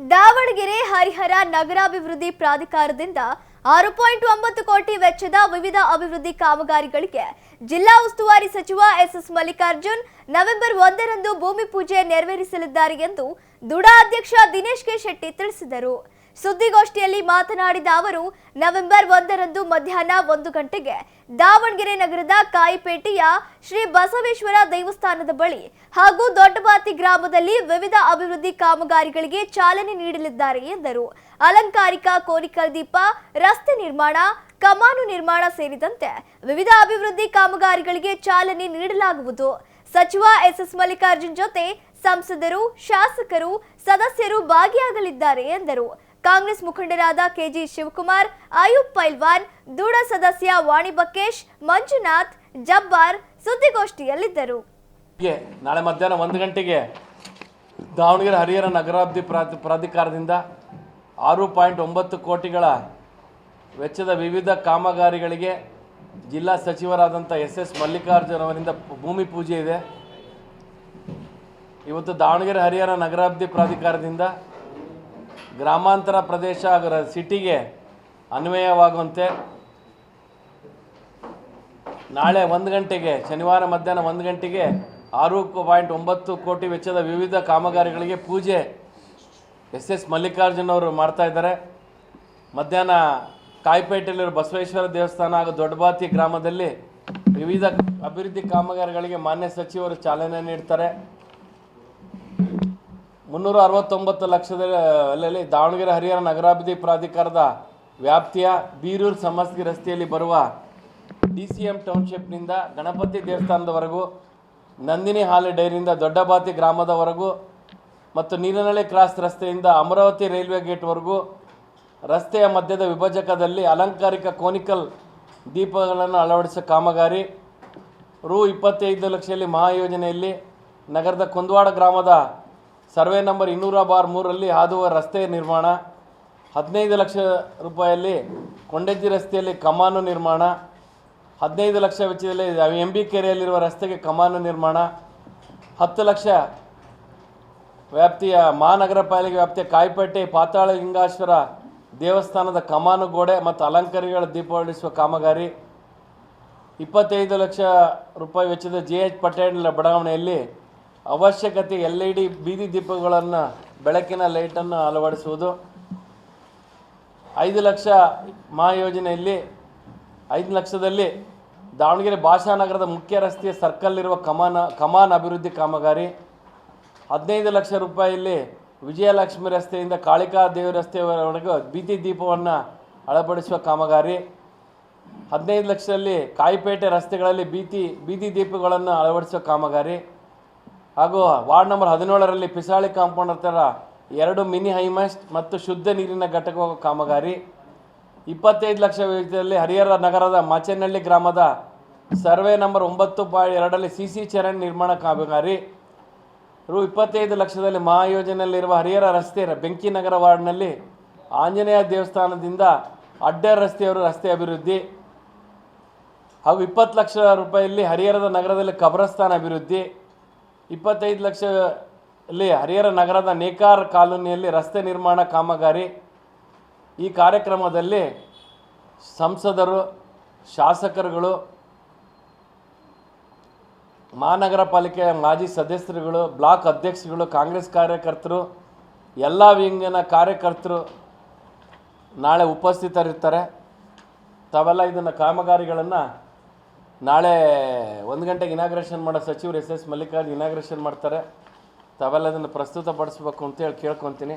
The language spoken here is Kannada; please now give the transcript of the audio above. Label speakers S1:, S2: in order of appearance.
S1: ದಾವಣಗೆರೆ ಹರಿಹರ ನಗರಾಭಿವೃದ್ಧಿ ಪ್ರಾಧಿಕಾರದಿಂದ ಆರು ಪಾಯಿಂಟ್ ಒಂಬತ್ತು ಕೋಟಿ ವೆಚ್ಚದ ವಿವಿಧ ಅಭಿವೃದ್ಧಿ ಕಾಮಗಾರಿಗಳಿಗೆ ಜಿಲ್ಲಾ ಉಸ್ತುವಾರಿ ಸಚಿವ ಎಸ್ಎಸ್ ಮಲ್ಲಿಕಾರ್ಜುನ್ ನವೆಂಬರ್ ಒಂದರಂದು ಭೂಮಿ ಪೂಜೆ ನೆರವೇರಿಸಲಿದ್ದಾರೆ ಎಂದು ದುಡಾ ಅಧ್ಯಕ್ಷ ದಿನೇಶ್ ಕೆ ಶೆಟ್ಟಿ ತಿಳಿಸಿದರು. ಸುದ್ದಿಗೋಷ್ಠಿಯಲ್ಲಿ ಮಾತನಾಡಿದ ಅವರು, ನವೆಂಬರ್ ಒಂದರಂದು ಮಧ್ಯಾಹ್ನ ಒಂದು ಗಂಟೆಗೆ ದಾವಣಗೆರೆ ನಗರದ ಕಾಯಿಪೇಟೆಯ ಶ್ರೀ ಬಸವೇಶ್ವರ ದೇವಸ್ಥಾನದ ಬಳಿ ಹಾಗೂ ದೊಡ್ಡಬಾತಿ ಗ್ರಾಮದಲ್ಲಿ ವಿವಿಧ ಅಭಿವೃದ್ಧಿ ಕಾಮಗಾರಿಗಳಿಗೆ ಚಾಲನೆ ನೀಡಲಿದ್ದಾರೆ ಎಂದರು. ಅಲಂಕಾರಿಕ ಕೋರಿಕಲ್ ದೀಪ, ರಸ್ತೆ ನಿರ್ಮಾಣ, ಕಮಾನು ನಿರ್ಮಾಣ ಸೇರಿದಂತೆ ವಿವಿಧ ಅಭಿವೃದ್ಧಿ ಕಾಮಗಾರಿಗಳಿಗೆ ಚಾಲನೆ ನೀಡಲಾಗುವುದು. ಸಚಿವ ಎಸ್ ಮಲ್ಲಿಕಾರ್ಜುನ್ ಜೊತೆ ಸಂಸದರು, ಶಾಸಕರು, ಸದಸ್ಯರು ಭಾಗಿಯಾಗಲಿದ್ದಾರೆ ಎಂದರು. ಕಾಂಗ್ರೆಸ್ ಮುಖಂಡರಾದ ಕೆಜಿ ಶಿವಕುಮಾರ್ ಆಯುಬ್ ಪೈಲ್ವಾನ್ ದೂಡ ಸದಸ್ಯ ವಾಣಿ ಬಕೇಶ್, ಮಂಜುನಾಥ್, ಜಬ್ಬಾರ್ ಸುದ್ದಿಗೋಷ್ಠಿಯಲ್ಲಿದ್ದರು.
S2: ನಾಳೆ ಮಧ್ಯಾಹ್ನ ಒಂದು ಗಂಟೆಗೆ ದಾವಣಗೆರೆ ಹರಿಹರ ನಗರಾಭಿವೃದ್ಧಿ ಪ್ರಾಧಿ ಪ್ರಾಧಿಕಾರದಿಂದ ಆರು ಪಾಯಿಂಟ್ ಒಂಬತ್ತು ಕೋಟಿಗಳ ವೆಚ್ಚದ ವಿವಿಧ ಕಾಮಗಾರಿಗಳಿಗೆ ಜಿಲ್ಲಾ ಸಚಿವರಾದಂಥ ಎಸ್ ಎಸ್ ಮಲ್ಲಿಕಾರ್ಜುನ್ ಅವರಿಂದ ಭೂಮಿ ಪೂಜೆ ಇದೆ. ಇವತ್ತು ದಾವಣಗೆರೆ ಹರಿಹರ ನಗರಾಭಿವೃದ್ಧಿ ಪ್ರಾಧಿಕಾರದಿಂದ ಗ್ರಾಮಾಂತರ ಪ್ರದೇಶ ಹಾಗೂ ಸಿಟಿಗೆ ಅನ್ವಯವಾಗುವಂತೆ ನಾಳೆ ಒಂದು ಗಂಟೆಗೆ, ಶನಿವಾರ ಮಧ್ಯಾಹ್ನ ಒಂದು ಗಂಟೆಗೆ ಆರು ಪಾಯಿಂಟ್ ಒಂಬತ್ತು ಕೋಟಿ ವೆಚ್ಚದ ವಿವಿಧ ಕಾಮಗಾರಿಗಳಿಗೆ ಪೂಜೆ ಎಸ್ ಎಸ್ ಮಲ್ಲಿಕಾರ್ಜುನ್ ಅವರು ಮಾಡ್ತಾ ಇದ್ದಾರೆ. ಮಧ್ಯಾಹ್ನ ಕಾಯಿಪೇಟೆಯಲ್ಲಿರೋ ಬಸವೇಶ್ವರ ದೇವಸ್ಥಾನ ಹಾಗೂ ದೊಡ್ಡಬಾತಿ ಗ್ರಾಮದಲ್ಲಿ ವಿವಿಧ ಅಭಿವೃದ್ಧಿ ಕಾಮಗಾರಿಗಳಿಗೆ ಮಾನ್ಯ ಸಚಿವರು ಚಾಲನೆ ನೀಡ್ತಾರೆ. ಮುನ್ನೂರ ಅರವತ್ತೊಂಬತ್ತು ಲಕ್ಷದ ಅಲ್ಲಲ್ಲಿ ದಾವಣಗೆರೆ ಹರಿಹರ ನಗರಾಭಿವೃದ್ಧಿ ಪ್ರಾಧಿಕಾರದ ವ್ಯಾಪ್ತಿಯ ಬೀರೂರು ಸಮಸ್ತಿ ರಸ್ತೆಯಲ್ಲಿ ಬರುವ ಡಿ ಸಿ ಎಂ ಟೌನ್ಶಿಪ್ನಿಂದ ಗಣಪತಿ ದೇವಸ್ಥಾನದವರೆಗೂ, ನಂದಿನಿ ಹಾಲು ಡೈರಿಯಿಂದ ದೊಡ್ಡಬಾತಿ ಗ್ರಾಮದವರೆಗೂ ಮತ್ತು ನೀರನಹಳ್ಳಿ ಕ್ರಾಸ್ ರಸ್ತೆಯಿಂದ ಅಮರಾವತಿ ರೈಲ್ವೆ ಗೇಟ್ವರೆಗೂ ರಸ್ತೆಯ ಮಧ್ಯದ ವಿಭಜಕದಲ್ಲಿ ಅಲಂಕಾರಿಕ ಕೋನಿಕಲ್ ದೀಪಗಳನ್ನು ಅಳವಡಿಸೋ ಕಾಮಗಾರಿ, ರು ಇಪ್ಪತ್ತೈದು ಲಕ್ಷದಲ್ಲಿ ಮಹಾಯೋಜನೆಯಲ್ಲಿ ನಗರದ ಕುಂದವಾಡ ಗ್ರಾಮದ ಸರ್ವೆ ನಂಬರ್ ಇನ್ನೂರ ಬಾರ್ ಮೂರರಲ್ಲಿ ಹಾದುವ ರಸ್ತೆ ನಿರ್ಮಾಣ, ಹದಿನೈದು ಲಕ್ಷ ರೂಪಾಯಲ್ಲಿ ಕೊಂಡಜ್ಜಿ ರಸ್ತೆಯಲ್ಲಿ ಕಮಾನು ನಿರ್ಮಾಣ, ಹದಿನೈದು ಲಕ್ಷ ವೆಚ್ಚದಲ್ಲಿ ಎಂ ಬಿ ಕೆರೆಯಲ್ಲಿರುವ ರಸ್ತೆಗೆ ಕಮಾನು ನಿರ್ಮಾಣ, ಹತ್ತು ಲಕ್ಷ ವ್ಯಾಪ್ತಿಯ ಮಹಾನಗರ ಪಾಲಿಕೆ ವ್ಯಾಪ್ತಿಯ ಕಾಯಿಪೇಟೆ, ಪಾತಾಳ ಲಿಂಗಾಶ್ವರ ದೇವಸ್ಥಾನದ ಕಮಾನು ಗೋಡೆ ಮತ್ತು ಅಲಂಕಾರಿಗಳ ದೀಪ ಹೊರಡಿಸುವ ಕಾಮಗಾರಿ, ಇಪ್ಪತ್ತೈದು ಲಕ್ಷ ರೂಪಾಯಿ ವೆಚ್ಚದ ಜಿ ಎಚ್ ಪಟೇಲ್ ಬಡಾವಣೆಯಲ್ಲಿ ಅವಶ್ಯಕತೆ ಎಲ್ ಇ ಡಿ ಬೀದಿ ದೀಪಗಳನ್ನು ಬೆಳಕಿನ ಲೈಟನ್ನು ಅಳವಡಿಸುವುದು. ಐದು ಲಕ್ಷ ಮಹಾಯೋಜನೆಯಲ್ಲಿ ಐದು ಲಕ್ಷದಲ್ಲಿ ದಾವಣಗೆರೆ ಭಾಷಾನಗರದ ಮುಖ್ಯ ರಸ್ತೆಯ ಸರ್ಕಲ್ ಇರುವ ಕಮಾನ ಕಮಾನ್ ಅಭಿವೃದ್ಧಿ ಕಾಮಗಾರಿ, ಹದಿನೈದು ಲಕ್ಷ ರೂಪಾಯಿಯಲ್ಲಿ ವಿಜಯಲಕ್ಷ್ಮಿ ರಸ್ತೆಯಿಂದ ಕಾಳಿಕಾ ದೇವಿ ರಸ್ತೆಯವರೆಗೂ ಬೀದಿ ದೀಪವನ್ನು ಅಳವಡಿಸುವ ಕಾಮಗಾರಿ, ಹದಿನೈದು ಲಕ್ಷದಲ್ಲಿ ಕಾಯಿಪೇಟೆ ರಸ್ತೆಗಳಲ್ಲಿ ಬೀದಿ ಬೀದಿ ದೀಪಗಳನ್ನು ಅಳವಡಿಸುವ ಕಾಮಗಾರಿ ಹಾಗೂ ವಾರ್ಡ್ ನಂಬರ್ ಹದಿನೇಳರಲ್ಲಿ ಪಿಸಾಳಿ ಕಾಂಪೌಂಡ್ ಹತ್ತಿರ ಎರಡು ಮಿನಿ ಹೈಮಸ್ಟ್ ಮತ್ತು ಶುದ್ಧ ನೀರಿನ ಘಟಕ ಕಾಮಗಾರಿ. ಇಪ್ಪತ್ತೈದು ಲಕ್ಷ ವೆಚ್ಚದಲ್ಲಿ ಹರಿಹರ ನಗರದ ಮಾಚೇನಹಳ್ಳಿ ಗ್ರಾಮದ ಸರ್ವೆ ನಂಬರ್ ಒಂಬತ್ತು ಪಾಯಿಂಟ್ ಎರಡರಲ್ಲಿ ಸಿ ಸಿ ಚರಣ್ ನಿರ್ಮಾಣ ಕಾಮಗಾರಿ. ರು ಇಪ್ಪತ್ತೈದು ಲಕ್ಷದಲ್ಲಿ ಮಹಾಯೋಜನೆಯಲ್ಲಿರುವ ಹರಿಹರ ರಸ್ತೆ ಬೆಂಕಿನಗರ ವಾರ್ಡ್ನಲ್ಲಿ ಆಂಜನೇಯ ದೇವಸ್ಥಾನದಿಂದ ಅಡ್ಡ ರಸ್ತೆಯವರು ರಸ್ತೆ ಅಭಿವೃದ್ಧಿ. ಹಾಗೂ ಇಪ್ಪತ್ತು ಲಕ್ಷ ರೂಪಾಯಿಯಲ್ಲಿ ಹರಿಹರದ ನಗರದಲ್ಲಿ ಕಬ್ರಸ್ತಾನ ಅಭಿವೃದ್ಧಿ. ಇಪ್ಪತ್ತೈದು ಲಕ್ಷ ಅಲ್ಲಿ ಹರಿಹರ ನಗರದ ನೇಕಾರ್ ಕಾಲೋನಿಯಲ್ಲಿ ರಸ್ತೆ ನಿರ್ಮಾಣ ಕಾಮಗಾರಿ. ಈ ಕಾರ್ಯಕ್ರಮದಲ್ಲಿ ಸಂಸದರು, ಶಾಸಕರುಗಳು, ಮಹಾನಗರ ಪಾಲಿಕೆಯ ಮಾಜಿ ಸದಸ್ಯರುಗಳು, ಬ್ಲಾಕ್ ಅಧ್ಯಕ್ಷರುಗಳು, ಕಾಂಗ್ರೆಸ್ ಕಾರ್ಯಕರ್ತರು, ಎಲ್ಲ ವಿಂಗಿನ ಕಾರ್ಯಕರ್ತರು ನಾಳೆ ಉಪಸ್ಥಿತರಿರ್ತಾರೆ. ತಾವೆಲ್ಲ ಇದನ್ನು ಕಾಮಗಾರಿಗಳನ್ನು ನಾಳೆ ಒಂದು ಗಂಟೆಗೆ ಇನಾಗ್ರೇಷನ್ ಮಾಡೋ ಸಚಿವರು ಎಸ್ ಎಸ್ ಮಲ್ಲಿಕಾರ್ಜುನ್ ಇನಾಗ್ರೇಷನ್ ಮಾಡ್ತಾರೆ. ತಾವೆಲ್ಲ ಅದನ್ನು ಪ್ರಸ್ತುತಪಡಿಸ್ಬೇಕು ಅಂತೇಳಿ ಕೇಳ್ಕೊತೀನಿ.